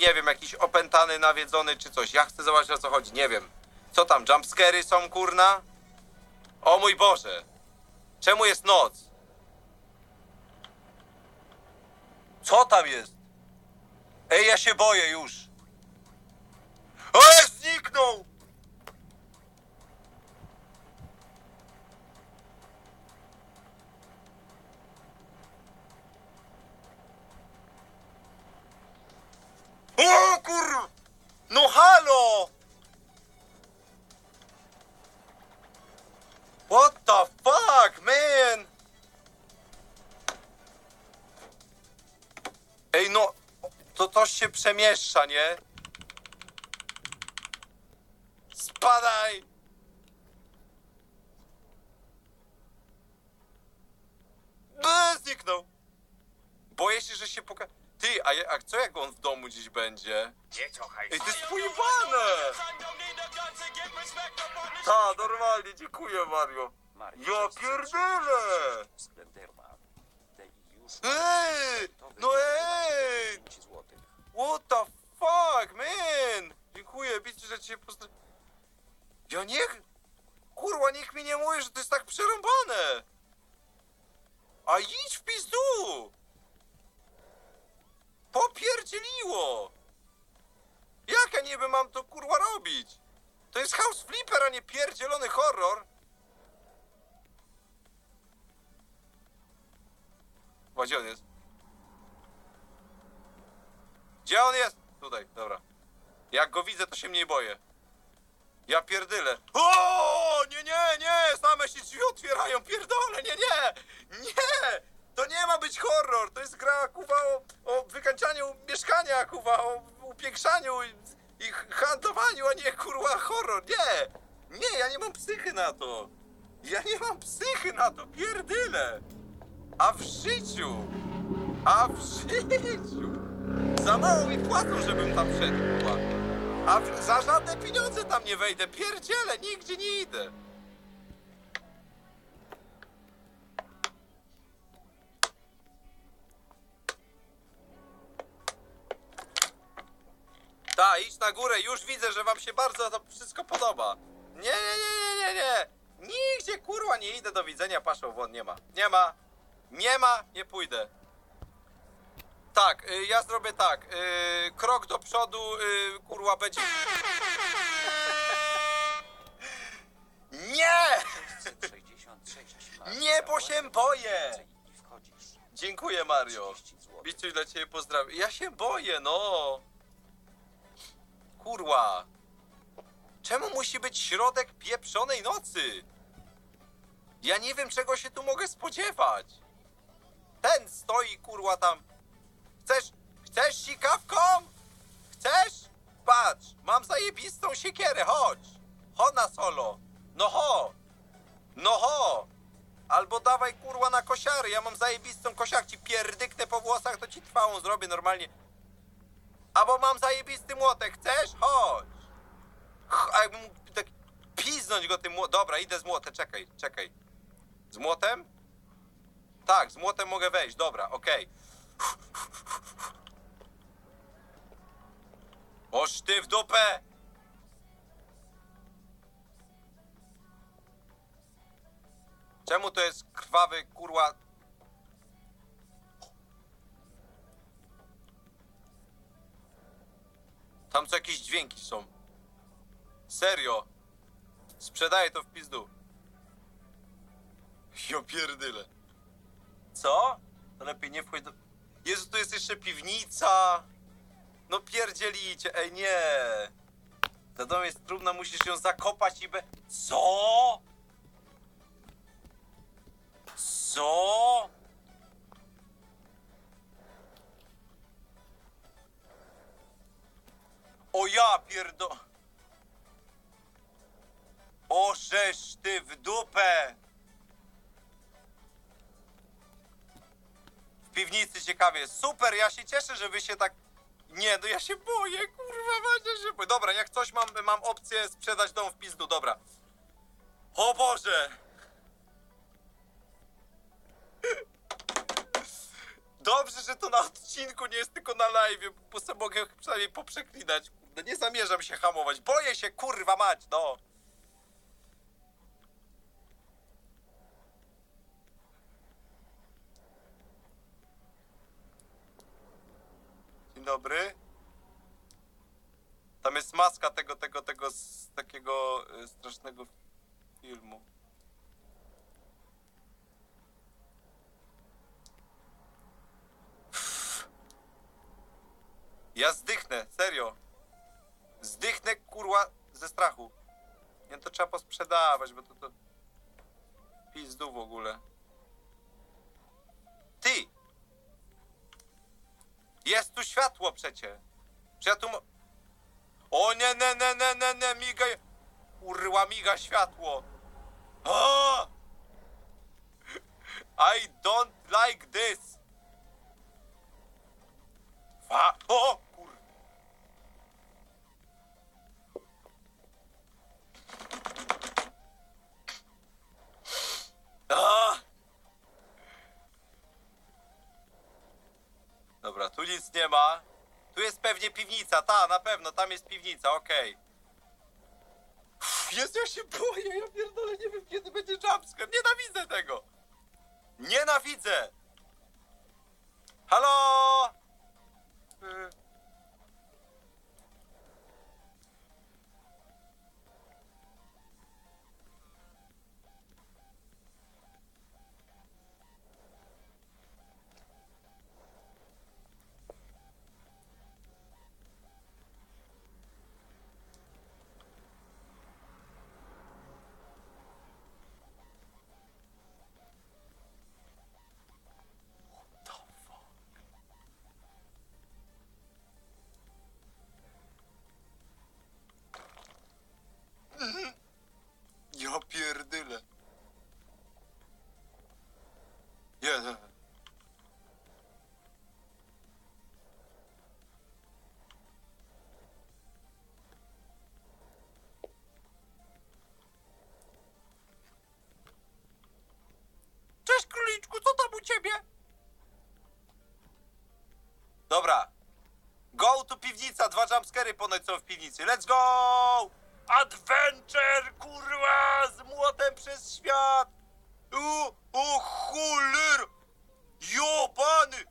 nie wiem, jakiś opętany, nawiedzony czy coś. Ja chcę zobaczyć o co chodzi, nie wiem. Co tam, jumpscary są, kurna? O mój Boże! Czemu jest noc? Co tam jest? Ej, ja się boję już. O, zniknął! To coś się przemieszcza, nie? Spadaj! Eee, Zniknął. Boję się, że się poka... Ty, a, ja- a co jak on w domu gdzieś będzie? Ej, to jest pojebane! Ta, normalnie, dziękuję Mario. Ja pierdolę! Już Ej! No ej! złotych. What the fuck, man? Dziękuję, widzę, że cię pozdra... Ja niech... Kurwa, niech mi nie mówi, że to jest tak przerąbane! A idź w pizdu! Popierdzieliło! Jak ja niby mam to kurwa robić? To jest house flipper, a nie pierdzielony horror! Gdzie on jest? Gdzie on jest? Tutaj, dobra. Jak go widzę, to się mniej boję. Ja pierdylę. O, nie, nie, nie! Same się drzwi otwierają, pierdolę, nie, nie! Nie! To nie ma być horror, to jest gra, kuwa, o, o wykańczaniu mieszkania, kuwa, o upiększaniu i, i handlowaniu, a nie, kurwa, horror, nie! Nie, ja nie mam psychy na to! Ja nie mam psychy na to, pierdylę! A w życiu! A w życiu! Za mało mi płacą, żebym tam wszedł, kurwa. A za żadne pieniądze tam nie wejdę. Pierdzielę, nigdzie nie idę. Ta, idź na górę, już widzę, że wam się bardzo to wszystko podoba. Nie, nie, nie, nie, nie, nie. Nigdzie, kurwa, nie idę, do widzenia, paszą won, nie ma. Nie ma. Nie ma, nie pójdę. Tak, y, ja zrobię tak. y, krok do przodu, y, kurwa, będzie. Nie! 66 Nie, bo się boję! Dziękuję, Mario. 30 złotych. Biciuś dla ciebie pozdrawiam. Ja się boję, no. Kurwa. Czemu musi być środek pieprzonej nocy? Ja nie wiem, czego się tu mogę spodziewać. Ten stoi, kurwa, tam. Chcesz, chcesz sikawką? Chcesz? Patrz, mam zajebistą siekierę, chodź. Ho na solo. No ho. No ho. Albo dawaj kurwa na kosiary, ja mam zajebistą kosiarkę, ci pierdyknę po włosach, to ci trwałą zrobię normalnie. Albo mam zajebisty młotek, chcesz? Chodź. Ch- A jakbym mógł tak piznąć go tym młotem. Dobra, idę z młotem, czekaj, czekaj. Z młotem? Tak, z młotem mogę wejść, dobra, okej. Oż ty w dupę! Czemu to jest krwawy, kurwa... Tam co jakieś dźwięki są. Serio. Sprzedaję to w pizdu. Jo pierdyle. Co? Lepiej nie wchodź do... Jezu, tu jest jeszcze piwnica. No pierdzielicie, ej nie. Ta dom jest trudna, musisz ją zakopać i be... Co? Co? O ja pierdo... O żeż ty w dupę! Ciekawie. Super, ja się cieszę, że wy się tak... Nie, no ja się boję, kurwa, właśnie się boję. Dobra, jak coś mam, mam opcję sprzedać dom w pizdu, dobra. O Boże! Dobrze, że to na odcinku nie jest tylko na live, bo sobie mogę przynajmniej poprzeklinać. Kurde, nie zamierzam się hamować. Boję się, kurwa mać, no. Dobry. Tam jest maska tego, tego, tego, z takiego y, strasznego filmu. Ja zdychnę, serio. Zdychnę, kurwa, ze strachu. Nie, to trzeba posprzedawać, bo to to... Pizdu w ogóle. Ty! Jest tu światło przecie. Czy ja tu... O nie, nie, nie, nie, nie, nie, miga... Kurwa, miga światło. O! I don't like this. Fa... O! Kur... Dobra, tu nic nie ma. Tu jest pewnie piwnica, ta, na pewno, tam jest piwnica, okej. Uff, Jezu, ja się boję, ja pierdolę, nie wiem kiedy będzie jumpscare, nienawidzę tego. Nienawidzę. Halo? Y. Dobra. Go to piwnica, dwa jumpscary ponoć są w piwnicy. Let's go! Adventure, kurwa, z młotem przez świat! U, o chuler! Jobany!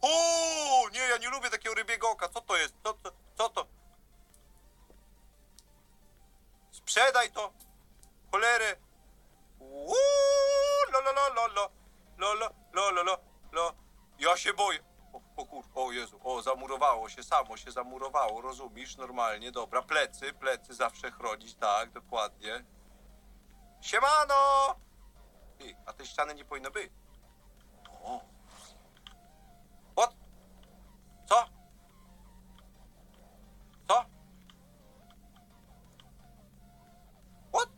O, nie, ja nie lubię takiego rybiego oka. Co to jest? Co to? Co to? Sprzedaj to! Cholery! Uuu, lo, lo, lo, lo, lo, lo, lo, lo, lo, lo. Ja się boję. O, o kur... O Jezu, o, zamurowało się, samo się zamurowało, rozumiesz? Normalnie, dobra. Plecy, plecy zawsze chronić, tak, dokładnie. Siemano! Ty, a tej ściany nie powinno być. O. What? Co? Co? What?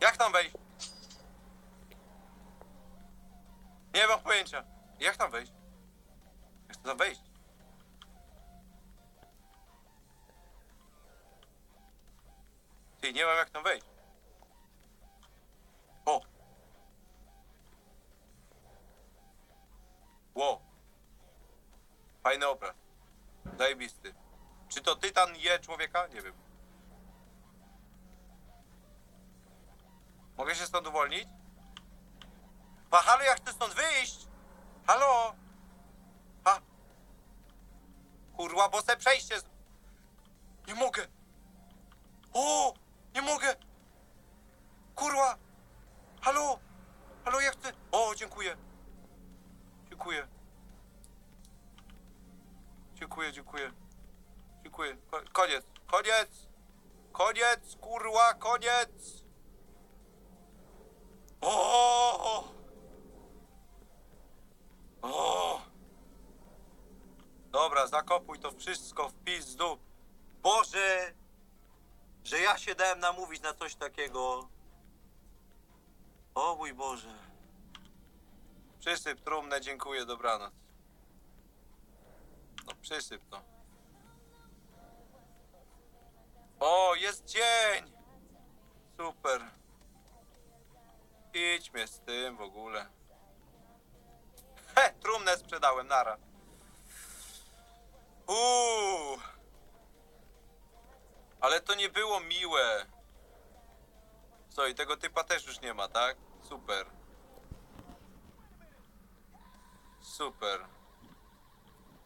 Jak tam wejść? Nie mam pojęcia. Jak tam wejść? Jak tam wejść? Ty, nie mam jak tam wejść. O! Ło! Fajny obraz. Zajebisty. Czy to tytan je człowieka? Nie wiem. Mogę się stąd uwolnić? Pa, halo, jak chcę stąd wyjść? Halo? Ha? Kurwa, bo se przejście z... Nie mogę! O! Nie mogę! Kurwa! Halo! Halo, ja chcę... O, dziękuję. Dziękuję. Dziękuję, dziękuję. Dziękuję. Ko koniec. Koniec! Koniec, kurwa, koniec! O! O! Dobra, zakopuj to wszystko w pizdu. Boże! Że ja się dałem namówić na coś takiego. O mój Boże. Przysyp trumnę, dziękuję, dobranoc. No przysyp to. O, jest dzień! Super. Idźmy z tym w ogóle. Sprzedałem, nara. Uuu. Ale to nie było miłe. Co, i tego typa też już nie ma, tak? Super. Super.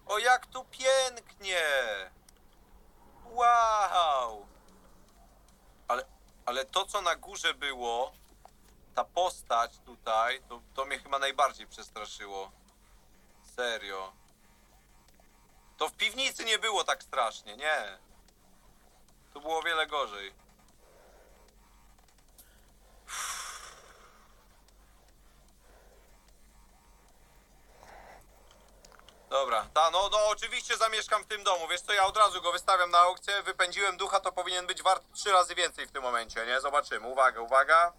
O, jak tu pięknie! Wow! Ale, ale to, co na górze było, ta postać tutaj, to, to mnie chyba najbardziej przestraszyło. Serio. To w piwnicy nie było tak strasznie, nie. Tu było o wiele gorzej. Dobra, ta, no, no oczywiście zamieszkam w tym domu. Wiesz co, ja od razu go wystawiam na aukcję. Wypędziłem ducha, to powinien być wart trzy razy więcej w tym momencie, nie? Zobaczymy. Uwaga, uwaga.